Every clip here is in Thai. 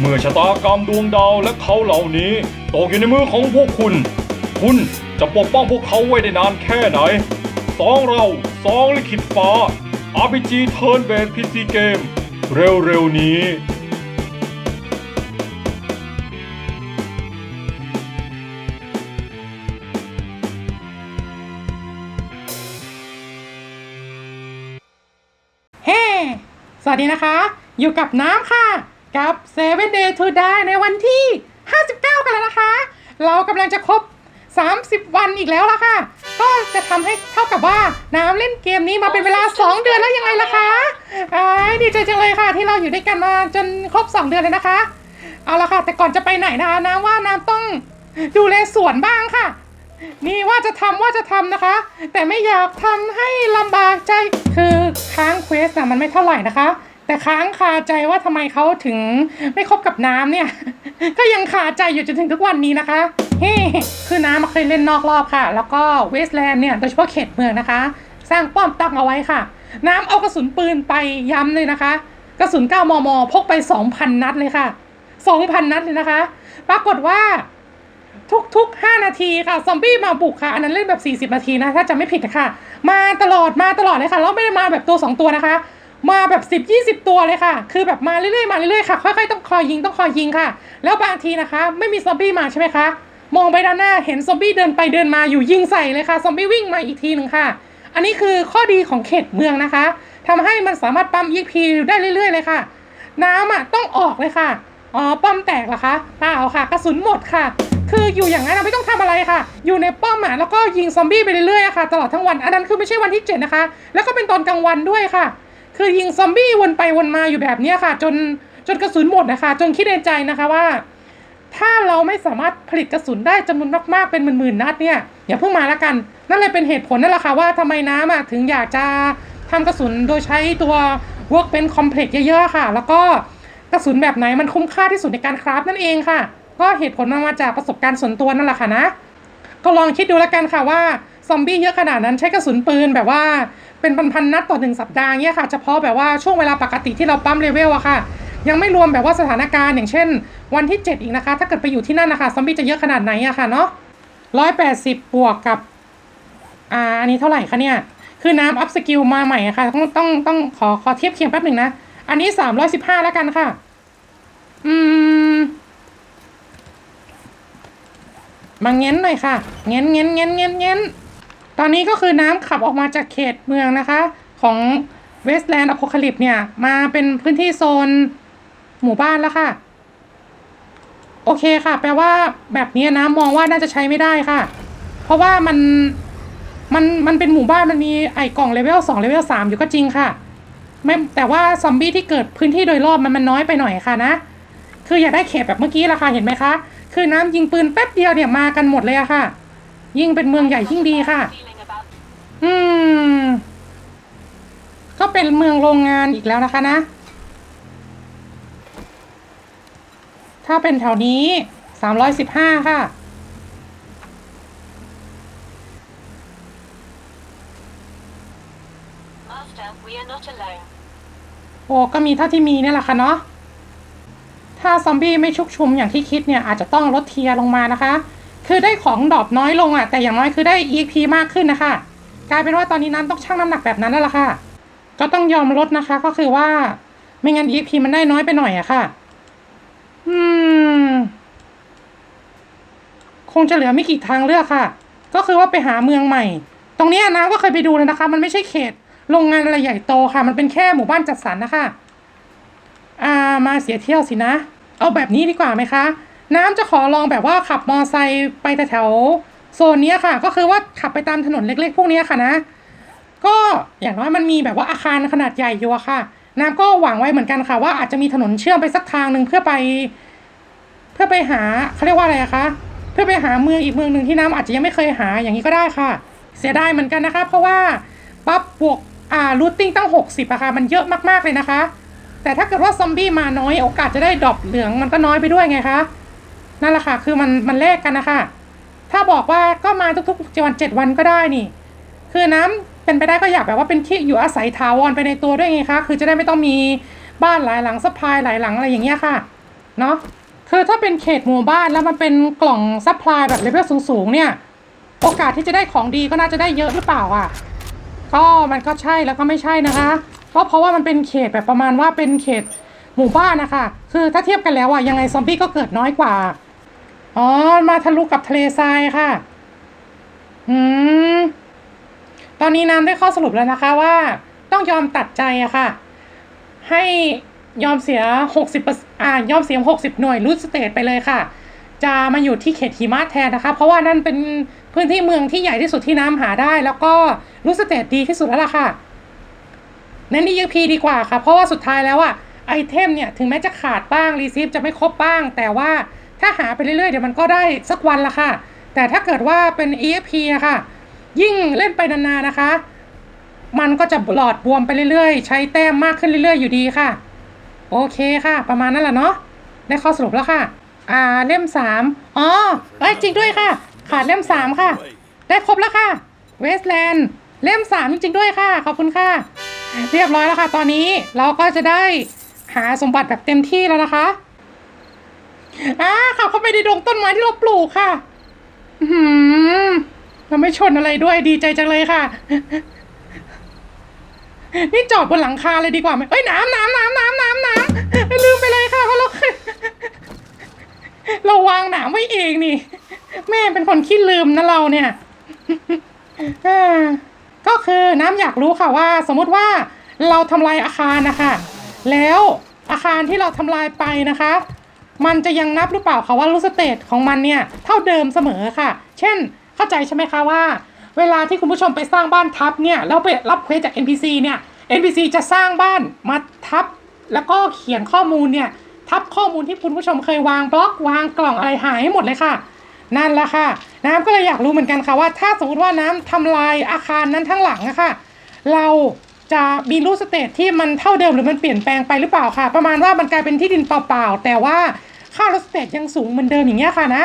เมื่อชะตากรรมดวงดาวและเขาเหล่านี้ตกอยู่ในมือของพวกคุณ คุณจะปกป้องพวกเขาไว้ได้นานแค่ไหนสองเราสองลิขิตฟ้า RPG Turn Based PC Game เร็วๆนี้เฮ้สวัสดีนะคะ อยู่กับน้ำค่ะ กับ Seven Day to Die ในวันที่ 59 กันแล้วนะคะ เรากำลังจะครบ 30 วันอีกแล้วละค่ะ ก็จะทำให้เท่ากับว่าน้ำเล่นเกมนี้มาเป็นเวลา 2 เดือนแล้วยังไงล่ะคะอ้ดีใจจังเลยค่ะ ที่เราอยู่ด้วยกันมาจนครบ 2 เดือนเลยนะคะ เอาละค่ะ แต่ก่อนจะไปไหนนะคะน้ำว่าน้ำต้องดูแลสวนบ้างค่ะ นี่ว่าจะทำว่าจะทำนะคะ แต่ไม่อยากทำให้ลำบากใจคือค้างเควสนะมันไม่เท่าไหร่นะคะ แต่ค้างคาใจว่าทำไมเขาถึงไม่คบกับน้ำเนี่ย ก็ยังคาใจอยู่จนถึงทุกวันนี้นะคะเฮ้คือน้ำมาเคยเล่นนอกรอบค่ะ แล้วก็เวสแลนด์เนี่ยโดยเฉพาะเขตเมืองนะคะ สร้างป้อมตั้งเอาไว้ค่ะ น้ำเอากระสุนปืนไปย้ำเลยนะคะ กระสุน 9 มม พกไป 2,000 นัดเลยค่ะ 2,000 นัดเลยนะคะ ปรากฏว่าทุกๆ 5 นาทีค่ะ ซอมบี้มาบุกค่ะ อันนั้นเล่นแบบ 40 นาทีนะ ถ้าจะไม่ผิดนะคะมาตลอดมาตลอดเลยค่ะ แล้วไม่ได้มาแบบตัว 2 ตัวนะคะ มาแบบ 10 20 ตัวเลยค่ะ คือแบบมาเรื่อยๆมาเรื่อยๆค่ะ ค่อยๆต้องคอยยิงต้องคอยยิงค่ะ แล้วบางทีนะคะ ไม่มีซอมบี้มาใช่ไหมคะ มองไปด้านหน้าเห็นซอมบี้เดินไปเดินมาอยู่ยิงใส่เลยค่ะ ซอมบี้วิ่งมาอีกทีหนึ่งค่ะ อันนี้คือข้อดีของเขตเมืองนะคะทำให้มันสามารถปั๊ม EXP ได้เรื่อย ๆ เลยค่ะ น้ำอะต้องออกเลยค่ะ อ๋อ ป้อมแตกเหรอคะเปล่าค่ะ กระสุนหมดค่ะ คืออยู่อย่างนั้นอะไม่ต้องทำอะไรค่ะ อยู่ในป้อมอะแล้วก็ยิงซอมบี้ไปเรื่อยๆค่ะ ตลอดทั้งวัน อันนั้นคือไม่ใช่วันที่ 7 นะคะ แล้วก็เป็นตอนกลางวันด้วยค่ะ คือยิงซอมบี้วนไปวนมาอยู่แบบนี้ค่ะ จนจนกระสุนหมดนะคะ จนคิดในใจนะคะว่า ถ้าเราไม่สามารถผลิตกระสุนได้จำนวนมากๆเป็นหมื่นๆนัดเนี่ยอย่าเพิ่งมาละกัน นั่นเลยเป็นเหตุผลนั่นแหละค่ะว่าทำไมน้ำอะถึงอยากจะทำกระสุนโดยใช้ตัว work เป็น complex เยอะๆค่ะ แล้วก็กระสุนแบบไหนมันคุ้มค่าที่สุดในการคราฟนั่นเองค่ะ ก็เหตุผลมันมาจากประสบการณ์ส่วนตัวนั่นแหละค่ะนะ ก็ลองคิดดูล้วกันค่ะว่า ซอมบี้เยอะขนาดนั้นใช้กระสุนปืนแบบว่าเป็นพันๆนัดต่อหนึ่งสัปดาห์เนี่ยค่ะเฉพาะแบบว่าช่วงเวลาปกติที่เราปั๊มเลเวลอะค่ะ ยังไม่รวมแบบว่าสถานการณ์อย่างเช่น วันที่ 7 อีกนะคะ ถ้าเกิดไปอยู่ที่นั่นนะคะซอมบี้จะเยอะขนาดไหนอะค่ะเนาะร้อยแปดสิบบวกกับอ่าอันนี้เท่าไหร่คะเนี่ยคือน้ำอัพสกิลมาใหม่อะค่ะต้องต้องต้องขอขอเทียบเคียงแป๊บหนึ่งนะอันนี้สามร้อยสิบห้าแล้วกันค่ะ อืมมาเง้นหน่อยค่ะ เง้นเง้นเง้นเง้นเง้น ตอนนี้ก็คือน้ำขับออกมาจากเขตเมืองนะคะ ของเวส t ลนด์อโ c a ค y ิ s เนี่ยมาเป็นพื้นที่โซนหมู่บ้านแล้วค่ะ โอเคค่ะ แปลว่าแบบนี้น้ำมองว่าน่าจะใช้ไม่ได้ค่ะ เพราะว่ามันมันมันเป็นหมู่บ้านมันมีไอ้กล่องเลเวลสองเลเวลสามอยู่ก็จริงค่ะไม่แต่ว่าซอมบี้ที่เกิดพื้นที่โดยรอบมันมันน้อยไปหน่อยค่ะนะ คืออยากได้เขตแบบเมื่อกี้ละค่ะเห็นไหมคะ คือน้ำยิงปืนแป๊บเดียวเนี่ยมากันหมดเลยอะค่ะ ยิ่งเป็นเมืองใหญ่ยิ่งดีค่ะ อืม ก็เป็นเมืองโรงงานอีกแล้วนะคะนะ ถ้าเป็นแถวนี้สามร้อยสิบห้าค่ะ Master, we are not alone. โอ้ก็มีเท่าที่มีเนี่ยแหละค่ะเนาะ ถ้าซอมบี้ไม่ชุกชุมอย่างที่คิดเนี่ยอาจจะต้องลดเทียร์ลงมานะคะ คือได้ของดรอปน้อยลงอะ่ะแต่อย่างน้อยคือได้ EXP มากขึ้นนะคะ กลายเป็นว่าตอนนี้น้ำต้องชั่งน้ำหนักแบบนั้นแล้วล่ะค่ะ ก็ต้องยอมลดนะคะ ก็คือว่า ไม่งั้น EXP มันได้น้อยไปหน่อยอะค่ะ อืม คงจะเหลือไม่กี่ทางเลือกค่ะ ก็คือว่าไปหาเมืองใหม่ ตรงนี้น้ำก็เคยไปดูเลยนะคะ มันไม่ใช่เขตโรงงานอะไรใหญ่โตค่ะ มันเป็นแค่หมู่บ้านจัดสรรนะคะ อ่า มาเสียเที่ยวสินะ เอาแบบนี้ดีกว่าไหมคะ น้ำจะขอลองแบบว่าขับมอไซค์ไปแถวโซนนี้ค่ะ ก็คือว่าขับไปตามถนนเล็กๆ พวกนี้ค่ะนะ ก็อย่างน้อยมันมีแบบว่าอาคารขนาดใหญ่อยู่อะค่ะ น้ำก็หวังไว้เหมือนกันค่ะ ว่าอาจจะมีถนนเชื่อมไปสักทางหนึ่งเพื่อไป เพื่อไปหาเขาเรียกว่าอะไรคะเพื่อไปหาเมืองอีกเมืองหนึ่งที่น้ำอาจจะยังไม่เคยหาอย่างนี้ก็ได้ค่ะ เสียดายเหมือนกันนะคะ เพราะว่าปั๊บบวกอ่ารูทติ้งตั้ง 60อะค่ะมันเยอะมากๆเลยนะคะ แต่ถ้าเกิดว่าซอมบี้มาน้อยโอกาสจะได้ดรอปเหลืองมันก็น้อยไปด้วยไงคะ นั่นแหละค่ะ คือมันมันแลกกันนะคะ ถ้าบอกว่าก็มาทุกๆเจ็ดวันเจ็ดวันก็ได้นี่ คือน้ำเป็นไปได้ก็อยากแบบว่าเป็นที่อยู่อาศัยถาวรไปในตัวด้วยไงคะ คือจะได้ไม่ต้องมีบ้านหลายหลังสะพพลายหลายหลังอะไรอย่างเงี้ยค่ะ เนาะคือถ้าเป็นเขตหมู่บ้านแล้วมันเป็นกล่องซัพพลายแบบเลเวลสูงๆเนี่ย โอกาสที่จะได้ของดีก็น่าจะได้เยอะหรือเปล่าอะ ก็มันก็ใช่แล้วก็ไม่ใช่นะคะก็เพราะว่ามันเป็นเขตแบบประมาณว่าเป็นเขตหมู่บ้านนะคะ คือถ้าเทียบกันแล้วอะยังไงซอมบี้ก็เกิดน้อยกว่า อ๋อ มาทะลุกับทะเลทรายค่ะ อืม ตอนนี้น้ำได้ข้อสรุปแล้วนะคะว่า ต้องยอมตัดใจอะค่ะ ให้ยอมเสีย60อ่ายอมเสีย60หน่วยรูทสเตทไปเลยค่ะ จะมาอยู่ที่เขตหิมะแทนนะคะ เพราะว่านั่นเป็นพื้นที่เมืองที่ใหญ่ที่สุดที่น้ำหาได้ แล้วก็รูทสเตทดีที่สุดแล้วล่ะค่ะเน้น EXP ดีกว่าค่ะ เพราะว่าสุดท้ายแล้วอะไอเทมเนี่ย ถึงแม้จะขาดบ้างรีซีฟจะไม่ครบบ้าง แต่ว่า ถ้าหาไปเรื่อยๆ เดี๋ยวมันก็ได้สักวันละค่ะ แต่ถ้าเกิดว่าเป็น EXP อะค่ะยิ่งเล่นไปนานๆนะคะ มันก็จะหลอดบวมไปเรื่อยๆ ใช้แต้มมากขึ้นเรื่อยๆ อยู่ดีค่ะ โอเคค่ะ ประมาณนั้นแหละเนาะ ได้ข้อสรุปแล้วค่ะ อ่า เล่มสามอ๋อเอ้ยจริงด้วยค่ะ ขาดเล่มสามค่ะ ได้ครบแล้วค่ะ เวสแลนด์ เล่มสามจริงๆด้วยค่ะ ขอบคุณค่ะ เรียบร้อยแล้วค่ะ ตอนนี้เราก็จะได้หาสมบัติแบบเต็มที่แล้วนะคะ อ่าขับเข้าไปในดงต้นไม้ที่เราปลูกค่ะอื้อหืมเราไม่ชนอะไรด้วยดีใจจังเลยค่ะ นี่จอดบนหลังคาเลยดีกว่าไหมเอ้ยน้ำน้ำน้ำน้ำน้ำน้ำลืมไปเลยค่ะเพราะเราเราวางหนามไว้เองนี่ แม่เป็นคนขี้ลืมนะเราเนี่ยก็คือน้ำอยากรู้ค่ะว่า สมมติว่าเราทำลายอาคารนะคะ แล้วอาคารที่เราทำลายไปนะคะ มันจะยังนับหรือเปล่าคะว่ารูสเตตของมันเนี่ยเท่าเดิมเสมอค่ะ เช่นเข้าใจใช่ไหมคะว่า เวลาที่คุณผู้ชมไปสร้างบ้านทับเนี่ยแล้วไปรับเควสจาก NPC เนี่ย NPC จะสร้างบ้านมาทับ แล้วก็เขียนข้อมูลเนี่ยทับข้อมูลที่คุณผู้ชมเคยวางบล็อกวางกล่องอะไรหายให้หมดเลยค่ะ นั่นแหละค่ะ น้ำก็เลยอยากรู้เหมือนกันค่ะว่า ถ้าสมมติว่าน้ำทำลายอาคารนั้นทั้งหลังอะค่ะเรา จะมีรูปสเตทที่มันเท่าเดิมหรือมันเปลี่ยนแปลงไปหรือเปล่าค่ะ ประมาณว่ามันกลายเป็นที่ดินเปล่าๆแต่ว่าค่ารูปสเตทยังสูงเหมือนเดิมอย่างเงี้ยค่ะนะ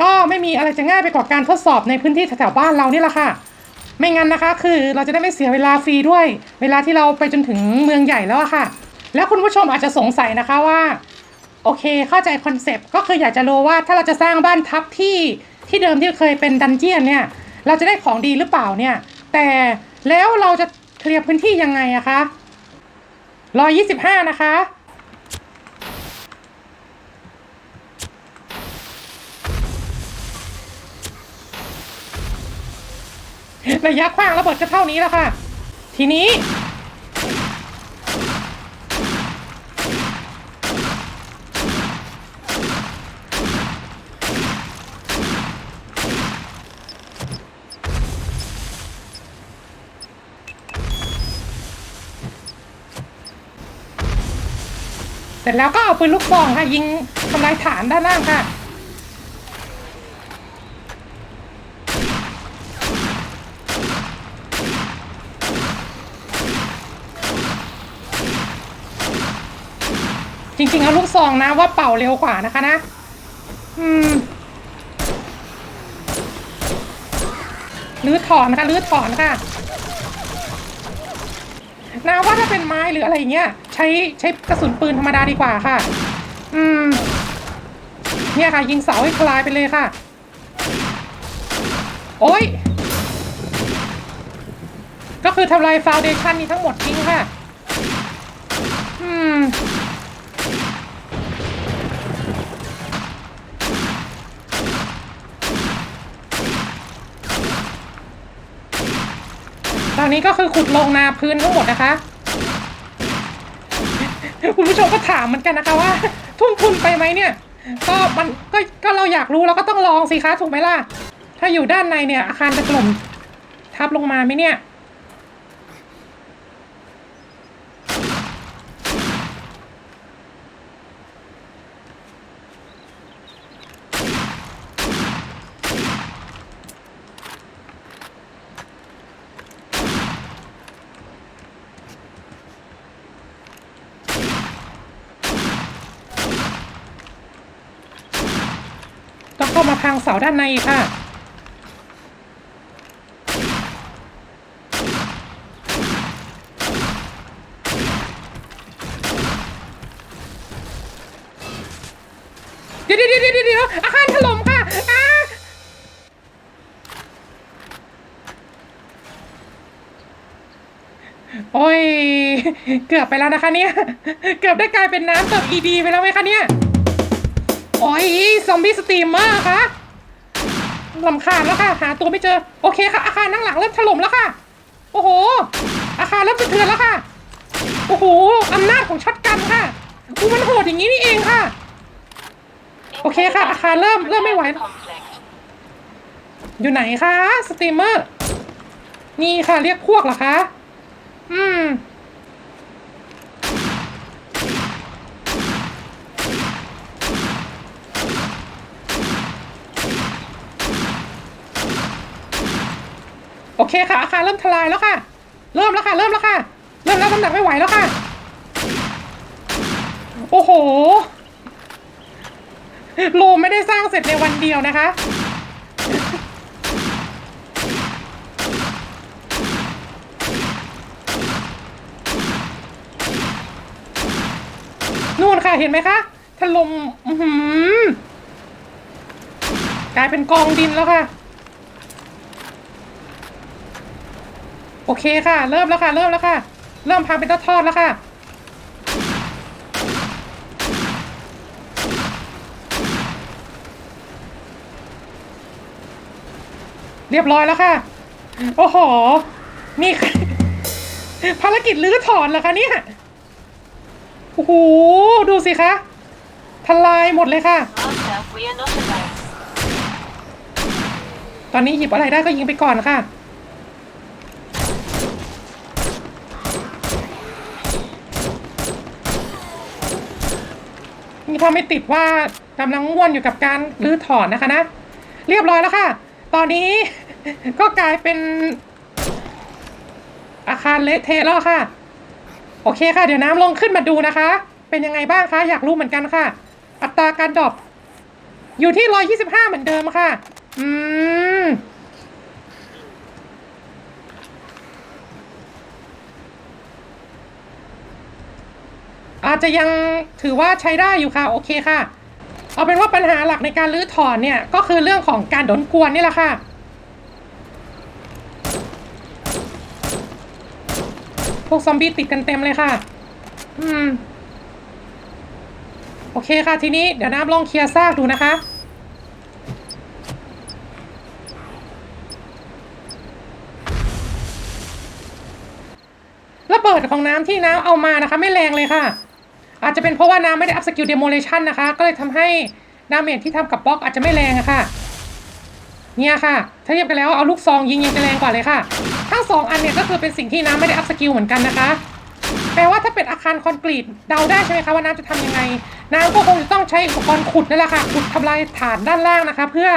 ก็ไม่มีอะไรจะง่ายไปกว่าการทดสอบในพื้นที่แถวๆบ้านเรานี่แหละค่ะ ไม่งั้นนะคะ คือเราจะได้ไม่เสียเวลาฟรีด้วย เวลาที่เราไปจนถึงเมืองใหญ่แล้วะค่ะ แล้วคุณผู้ชมอาจจะสงสัยนะคะว่าโอเคเข้าใจคอนเซปต์ก็คืออยากจะรู้ว่าถ้าเราจะสร้างบ้านทับที่ที่เดิมที่เคยเป็นดันเจียนเนี่ยเราจะได้ของดีหรือเปล่าเนี่ยแต่แล้วเราจะ เคลียร์พื้นที่ยังไงอะคะรอยี่สิบห้านะคะ ระยะขว้างระเบิดก็เท่านี้แล้วค่ะ ทีนี้ ร็จแล้วก็เอาปืนลูกซองค่ะ ยิงทำลายฐานด้านล่างค่ะ จริงๆเอาลูกซองนะว่าเป่าเร็วกว่านะคะนะ อืมรื้อถอนนะคะรื้อถอนค่ะ นาว่าถ้าเป็นไม้หรืออะไรเงี้ยใช้ใช้กระสุนปืนธรรมดาดีกว่าค่ะ อืม เนี่ยค่ะ ยิงเสาให้คลายไปเลยค่ะ โอ้ย ก็คือทำลายฟาวเดชันนี้ทั้งหมดทิ้งค่ะ อืม ตอนนี้ก็คือขุดลงนาพื้นทั้งหมดนะคะ คุณผู้ชมก็ถามเหมือนกันนะคะว่า ทุ่มทุนไปไหมเนี่ย ก็มันก็ก็เราอยากรู้เราก็ต้องลองสิคะถูกไหมล่ะ ถ้าอยู่ด้านในเนี่ยอาคารจะถล่มทับลงมาไหมเนี่ย ต้ามาพังเสาด้านในค่ะเดี๋ยวเดี๋ยวเดี๋ยวเดี๋ยวอาคารถล่มค่ะอาโอ้ย เกือบไปแล้วนะคะเนี่ย เกือบได้กลายเป็นน้ำเติมอีดีไปแล้วไหมคะเนี่ย โอ้ยซอมบี้สตรีมเมอร์คะลำคาญแล้วค่ะ หาตัวไม่เจอ โอเคค่ะ อาคารนั่งหลังเริ่มถล่มแล้วค่ะ โอ้โห อาคารเริ่มสะเทือนแล้วค่ะ โอ้โหอำนาจของช็อตกันค่ะอู้มันโหดอย่างนี้นี่เองค่ะ Okay, Incoming ค่ะ อาคารเริ่มเริ่มไม่ไหวอยู่ไหนคะสตรีมเมอร์ นี่ค่ะเรียกพวกเหรอคะ อืม เคค่ะอาคารเริ่มทลายแล้วค่ะ เริ่มแล้วค่ะ เริ่มแล้วค่ะ เริ่มแล้วน้ำหนักไม่ไหวแล้วค่ะ โอ้โห โลไม่ได้สร้างเสร็จในวันเดียวนะคะ นู่นค่ะเห็นไหมคะถล่มอือหือกลายเป็นกองดินแล้วค่ะ โอเคค่ะ เริ่มแล้วค่ะ เริ่มแล้วค่ะ เริ่มพังเป็นทอดๆแล้วค่ะ เรียบร้อยแล้วค่ะ โอ้โห นี่ ภารกิจลื้อถอนเหรอคะเนี่ยโอ้โห ดูสิคะ ทลายหมดเลยค่ะ ตอนนี้หยิบอะไรได้ก็ยิงไปก่อนค่ะ ถ้าไม่ติดว่ากำลังง่วนอยู่กับการรื้อถอนนะคะนะ เรียบร้อยแล้วค่ะ ตอนนี้ ก็กลายเป็น อาคารเละเทะแล้วค่ะ โอเคค่ะ เดี๋ยวน้ำลงขึ้นมาดูนะคะ เป็นยังไงบ้างคะ อยากรู้เหมือนกันค่ะ อัตราการดรอปอยู่ที่ 125 เหมือนเดิมค่ะ อืม อาจจะยังถือว่าใช้ได้อยู่ค่ะ โอเคค่ะ เอาเป็นว่าปัญหาหลักในการรื้อถอนเนี่ย ก็คือเรื่องของการโดนกวนนี่แหละค่ะ พวกซอมบี้ติดกันเต็มเลยค่ะ อืม โอเคค่ะทีนี้เดี๋ยวน้ำลองเคลียร์ซากดูนะคะระเบิดของน้ำที่น้ำเอามานะคะ ไม่แรงเลยค่ะ อาจจะเป็นเพราะว่าน้ำไม่ได้อัพสกิลเดโมเลชันนะคะ ก็เลยทำให้ดาเมจที่ทำกับบล็อกอาจจะไม่แรงอะค่ะ เนี่ยค่ะ ถ้าเทียบกันแล้วเอาลูกซองยิงยังจะแรงกว่าเลยค่ะทั้งสองอันเนี่ยก็คือเป็นสิ่งที่น้ำไม่ได้อัพสกิลเหมือนกันนะคะแปลว่าถ้าเป็นอาคารคอนกรีตเดาได้ใช่ไหมคะว่าน้ำจะทำยังไง น้ำก็คงจะต้องใช้อุปกรณ์ขุดนั่นแหละค่ะขุดทำลายฐานด้านล่างนะคะ เพื่อ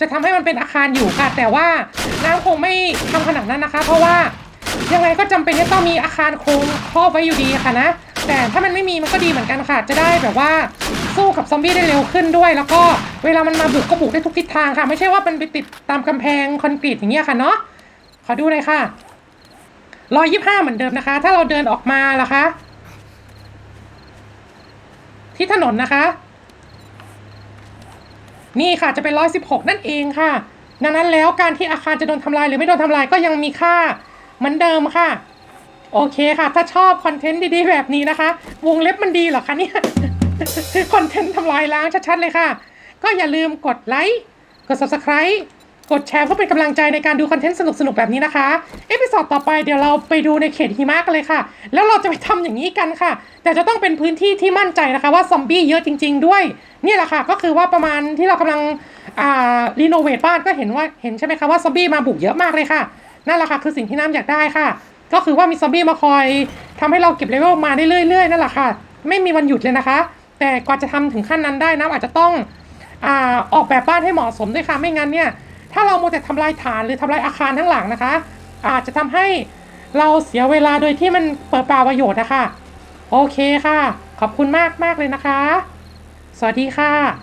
จะทำให้มันเป็นอาคารอยู่ค่ะ แต่ว่าน้ำคงไม่ทำขนาดนั้นนะคะ เพราะว่ายังไงก็จำเป็นที่ต้องมีอาคารโครงครอบไว้อยู่ดีค่ะนะ แต่ถ้ามันไม่มีมันก็ดีเหมือนกันค่ะ จะได้แบบว่าสู้กับซอมบี้ได้เร็วขึ้นด้วย แล้วก็เวลามันมาบุกก็บุกได้ทุกทิศทางค่ะ ไม่ใช่ว่ามันไปติดตามกำแพงคอนกรีตอย่างเงี้ยค่ะเนาะขอดูเลยค่ะร้อยยี่ห้าเหมือนเดิมนะคะ ถ้าเราเดินออกมาล่ะคะ ที่ถนนนะคะ นี่ค่ะจะเป็นร้อยสิบหกนั่นเองค่ะ ดังนั้นแล้วการที่อาคารจะโดนทำลายหรือไม่โดนทำลายก็ยังมีค่าเหมือนเดิมค่ะ โอเคค่ะ ถ้าชอบคอนเทนต์ดีๆแบบนี้นะคะ วงเล็บมันดีเหรอคะเนี่ยคอนเทนต์ทำลายล้างชัดๆเลยค่ะ ก็อย่าลืมกดไลค์กด subscribe กดแชร์เพื่อเป็นกำลังใจในการดูคอนเทนต์สนุกๆ แบบนี้นะคะ เอพิซอดต่อไปเดี๋ยวเราไปดูในเขตหิมะกันเลยค่ะ แล้วเราจะไปทำอย่างนี้กันค่ะ แต่จะต้องเป็นพื้นที่ที่มั่นใจนะคะว่าซอมบี้เยอะจริง ๆ ด้วย นี่แหละค่ะ ก็คือว่าประมาณที่เรากำลังอ่ารีโนเวทบ้านก็เห็นว่าเห็นใช่ไหมคะว่าซอมบี้มาบุกเยอะมากเลยค่ะ นั่นแหละค่ะคือสิ่งที่น้ำอยากได้ค่ะ ก็คือว่ามีซอมบี้มาคอยทำให้เราเก็บเลเวลมาได้เรื่อยๆนั่นแหละค่ะ ไม่มีวันหยุดเลยนะคะ แต่กว่าจะทำถึงขั้นนั้นได้น้ำอาจจะต้องอ่าออกแบบบ้านให้เหมาะสมด้วยค่ะไม่งั้นเนี่ยถ้าเราโมวแต่ทำลายฐานหรือทำลายอาคารทั้งหลังนะคะ อาจจะทำให้เราเสียเวลาโดยที่มันเปิดเปล่าประโยชน์นะคะโอเคค่ะ ขอบคุณมากมากเลยนะคะ สวัสดีค่ะ